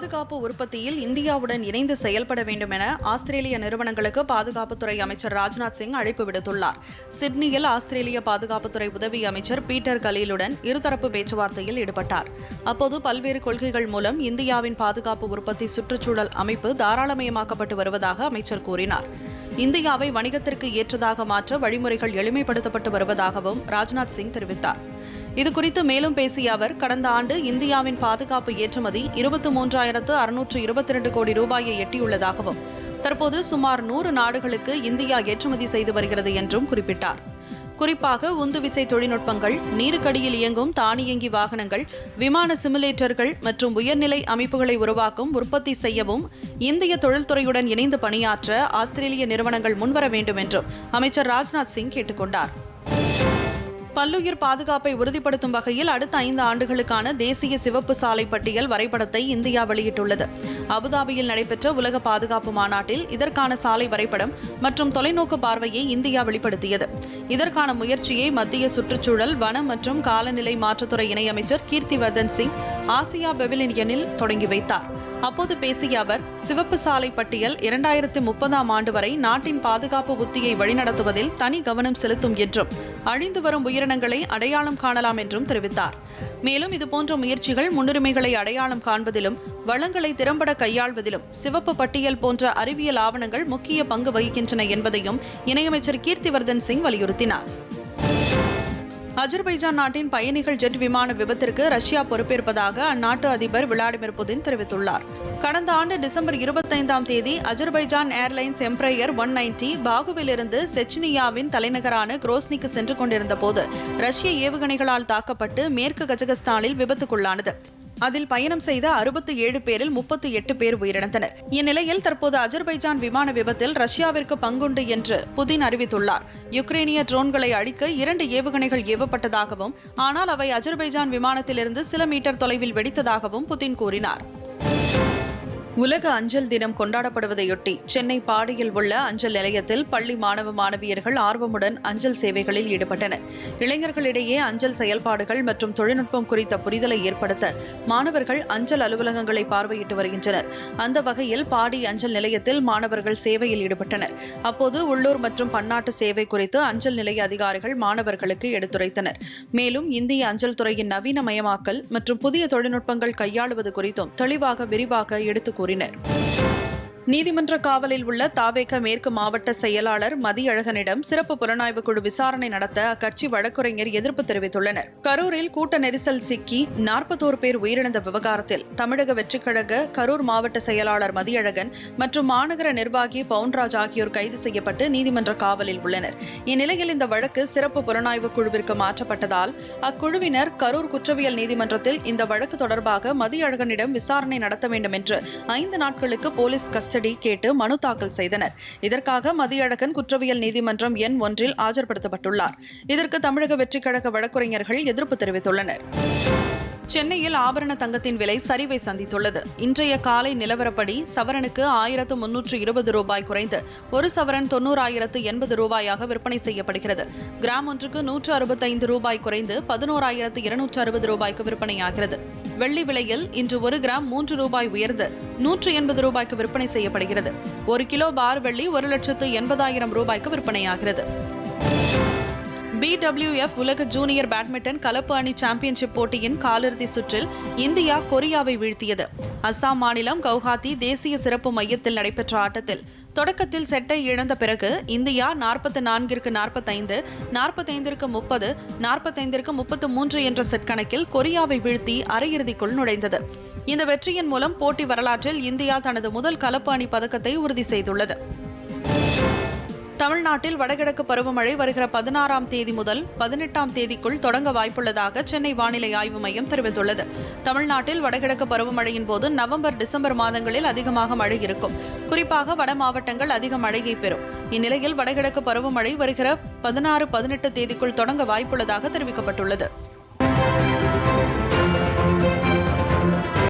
பாதுகாப்பு உற்பத்தியில் இந்தியாவுடன் இணைந்து செயல்பட வேண்டும் என ஆஸ்திரேலிய நிறுவனங்களுக்கு பாதுகாப்புத்துறை அமைச்சர் ராஜ்நாத் சிங் அழைப்பு விடுத்துள்ளார். சிட்னியில் ஆஸ்திரேலிய பாதுகாப்புத்துறை உதவி அமைச்சர் பீட்டர் கலீலுடன் இருதரப்பு பேச்சுவார்த்தையில் ஈடுபட்டார். அப்போது பல்வேறு கொள்கைகள் மூலம் இந்தியாவின் பாதுகாப்பு உற்பத்தி சுற்றுச்சூழல் அமைப்பு தாராளமயமாக்கப்பட்டு வருவதாக அமைச்சர் கூறினார். இந்தியாவை வணிகத்திற்கு ஏற்றதாக மாற்ற வழிமுறைகள் எளிமைப்படுத்தப்பட்டு வருவதாகவும் ராஜ்நாத் சிங் தெரிவித்தார். இதுகுறித்து மேலும் பேசிய அவர் கடந்த ஆண்டு இந்தியாவின் பாதுகாப்பு ஏற்றுமதி இருபத்தி மூன்றாயிரத்து அறுநூற்று இருபத்தி இரண்டு கோடி ரூபாயை எட்டியுள்ளதாகவும் தற்போது சுமார் நூறு நாடுகளுக்கு இந்தியா ஏற்றுமதி செய்து வருகிறது என்றும் குறிப்பிட்டார். குறிப்பாக உந்துவிசை தொழில்நுட்பங்கள் நீருக்கடியில் இயங்கும் தானியங்கி வாகனங்கள் விமான சிமுலேட்டர்கள் மற்றும் உயர்நிலை அமைப்புகளை உருவாக்கும் உற்பத்தி செய்யவும் இந்திய தொழில்துறையுடன் இணைந்து பணியாற்ற ஆஸ்திரேலிய நிறுவனங்கள் முன்வர வேண்டும் என்றும் அமைச்சர் ராஜ்நாத் சிங் கேட்டுக்கொண்டார். பல்லுயிர் பாதுகாப்பை உறுதிப்படுத்தும் வகையில் அடுத்த ஐந்து ஆண்டுகளுக்கான தேசிய சிவப்பு சாலை பட்டியல் வரைபடத்தை இந்தியா வெளியிட்டுள்ளது. அபுதாபியில் நடைபெற்ற உலக பாதுகாப்பு மாநாட்டில் இதற்கான சாலை வரைபடம் மற்றும் தொலைநோக்கு பார்வையை இந்தியா வெளிப்படுத்தியது. இதற்கான முயற்சியை மத்திய சுற்றுச்சூழல் வனம் மற்றும் காலநிலை மாற்றத்துறை இணையமைச்சர் கீர்த்திவர்தன் சிங் ஆசியா பெவிலியனில் தொடங்கி வைத்தார். அப்போது பேசிய அவர் சிவப்பு சாலை பட்டியல் இரண்டாயிரத்தி முப்பதாம் ஆண்டு வரை நாட்டின் பாதுகாப்பு உத்தியை வழிநடத்துவதில் தனி கவனம் செலுத்தும் என்றும் அழிந்து வரும் உயிரினங்களை அடையாளம் காணலாம் என்றும் தெரிவித்தார். மேலும் இதுபோன்ற முயற்சிகள் முன்னுரிமைகளை அடையாளம் காண்பதிலும் வளங்களை திறம்பட கையாள்வதிலும் சிவப்பு பட்டியல் போன்ற அறிவியல் ஆவணங்கள் முக்கிய பங்கு வகிக்கின்றன என்பதையும் இணையமைச்சர் கீர்த்திவர்தன் சிங் வலியுறுத்தினார். அஜர்பைஜான் நாட்டின் பயணிகள் ஜெட் விமான விபத்திற்கு ரஷ்யா பொறுப்பேற்பதாக அந்நாட்டு அதிபர் விளாடிமிர் புதின் தெரிவித்துள்ளார். கடந்த ஆண்டு டிசம்பர் இருபத்தைந்தாம் தேதி Azerbaijan Airlines Embraer one ninety பாகுவிலிருந்து செச்னியாவின் தலைநகரான குரோஸ்னிக்கு சென்று கொண்டிருந்த போது ரஷ்ய ஏவுகணைகளால் தாக்கப்பட்டு மேற்கு கஜகஸ்தானில் விபத்துக்குள்ளானது. அதில் பயணம் செய்த அறுபத்தி ஏழு பேரில் முப்பத்தி எட்டு பேர் உயிரிழந்தனர். இந்நிலையில் தற்போது அஜர்பைஜான் விமான விபத்தில் ரஷ்யாவிற்கு பங்குண்டு என்று புதின் அறிவித்துள்ளார். யுக்ரேனிய ட்ரோன்களை அழிக்க இரண்டு ஏவுகணைகள் ஏவப்பட்டதாகவும் ஆனால் அவை அஜர்பைஜான் விமானத்திலிருந்து சில மீட்டர் தொலைவில் வெடித்ததாகவும் புதின் கூறினார். உலக அஞ்சல் தினம் கொண்டாடப்படுவதையொட்டி சென்னை பாடியில் உள்ள அஞ்சல் நிலையத்தில் பள்ளி மாணவ மாணவியர்கள் ஆர்வமுடன் அஞ்சல் சேவைகளில் ஈடுபட்டனர். இளைஞர்களிடையே அஞ்சல் செயல்பாடுகள் மற்றும் தொழில்நுட்பம் குறித்த புரிதலை ஏற்படுத்த மாணவர்கள் அஞ்சல் அலுவலகங்களை பார்வையிட்டு வருகின்றனர். அந்த வகையில் பாடி அஞ்சல் நிலையத்தில் மாணவர்கள் சேவையில் ஈடுபட்டனர். அப்போது உள்ளூர் மற்றும் பன்னாட்டு சேவை குறித்து அஞ்சல் நிலைய அதிகாரிகள் மாணவர்களுக்கு எடுத்துரைத்தனர். மேலும் இந்திய அஞ்சல் துறையின் நவீனமயமாக்கல் மற்றும் புதிய தொழில்நுட்பங்கள் கையாளுவது குறித்தும் தெளிவாக விரிவாக எடுத்துக் கூறினர் கோரினர் நீதிமன்ற காவலில் உள்ள தாவேக மேற்கு மாவட்ட செயலாளர் மதியழகனிடம் சிறப்பு புலனாய்வு குழு விசாரணை நடத்த அக்கட்சி வழக்குரைஞர் எதிர்ப்பு தெரிவித்துள்ளனர். கரூரில் கூட்ட நெரிசல் சிக்கி நாற்பத்தோரு பேர் உயிரிழந்த விவகாரத்தில் தமிழக வெற்றிக்கழக கரூர் மாவட்ட செயலாளர் மதியழகன் மற்றும் மாநகர நிர்வாகி பவுன்ராஜ் ஆகியோர் கைது செய்யப்பட்டு நீதிமன்ற காவலில் உள்ளனர். இந்நிலையில் இந்த வழக்கு சிறப்பு புலனாய்வு குழுவிற்கு மாற்றப்பட்டதால் அக்குழுவினர் கரூர் குற்றவியல் நீதிமன்றத்தில் இந்த வழக்கு தொடர்பாக மதியழகனிடம் விசாரணை நடத்த வேண்டும் என்று ஐந்து நாட்களுக்கு போலீஸ் கஸ்டடி கேட்டு மனு தாக்கல் செய்தனர். இதற்காக மதியழகன் குற்றவியல் நீதிமன்றம் எண் ஒன்றில் ஆஜர்படுத்தப்பட்டுள்ளார். இதற்கு தமிழக வெற்றிக் கழக வழக்குரைஞர்கள் எதிர்ப்பு தெரிவித்துள்ளனர். சென்னையில் ஆபரண தங்கத்தின் விலை சரிவை சந்தித்துள்ளது. இன்றைய காலை நிலவரப்படி சவரனுக்கு ஆயிரத்து முன்னூற்று இருபது ரூபாய் குறைந்து ஒரு சவரன் தொன்னூறாயிரத்து எண்பது ரூபாயாக விற்பனை செய்யப்படுகிறது. கிராம் ஒன்றுக்கு நூற்று அறுபத்தைந்து ரூபாய் குறைந்து பதினோராயிரத்து இருநூற்று அறுபது ரூபாய்க்கு விற்பனையாகிறது. வெள்ளி விலையில் இன்று ஒரு கிராம் மூன்று ரூபாய் உயர்ந்து நூற்று எண்பது ரூபாய்க்கு விற்பனை செய்யப்படுகிறது. ஒரு கிலோ பார் வெள்ளி ஒரு லட்சத்து எண்பதாயிரம் ரூபாய்க்கு விற்பனையாகிறது. பிடபிள்யூஎஃப் உலக ஜூனியர் பேட்மிண்டன் கலப்பு அணி சாம்பியன்ஷிப் போட்டியின் காலிறுதி சுற்றில் இந்தியா கொரியாவை வீழ்த்தியது. அஸ்ஸாம் மாநிலம் கவுஹாத்தி தேசிய சிறப்பு மையத்தில் நடைபெற்ற ஆட்டத்தில் தொடக்கத்தில் செட்டை இழந்த பிறகு இந்தியா நாற்பத்தி நான்கிற்கு நாற்பத்தைந்து நாற்பத்தைந்திற்கு முப்பது நாற்பத்தைந்திற்கு முப்பத்து மூன்று என்ற செட் கணக்கில் கொரியாவை வீழ்த்தி அரையிறுதிக்குள் நுழைந்தது. இந்த வெற்றியின் மூலம் போட்டி வரலாற்றில் இந்தியா தனது முதல் கலப்பு அணி பதக்கத்தை உறுதி செய்துள்ளது. தமிழ்நாட்டில் வடகிழக்கு பருவமழை வருகிற பதினாறாம் தேதி முதல் பதினெட்டாம் தேதிக்குள் தொடங்க வாய்ப்புள்ளதாக சென்னை வானிலை ஆய்வு மையம் தெரிவித்துள்ளது. தமிழ்நாட்டில் வடகிழக்கு பருவமழையின் போது நவம்பர் டிசம்பர் மாதங்களில் அதிகமாக மழை இருக்கும். குறிப்பாக வட மாவட்டங்கள் அதிக மழையை பெறும். இந்நிலையில் வடகிழக்கு பருவமழை வருகிற பதினாறு பதினெட்டு தேதிக்குள் தொடங்க வாய்ப்புள்ளதாக தெரிவிக்கப்பட்டுள்ளது.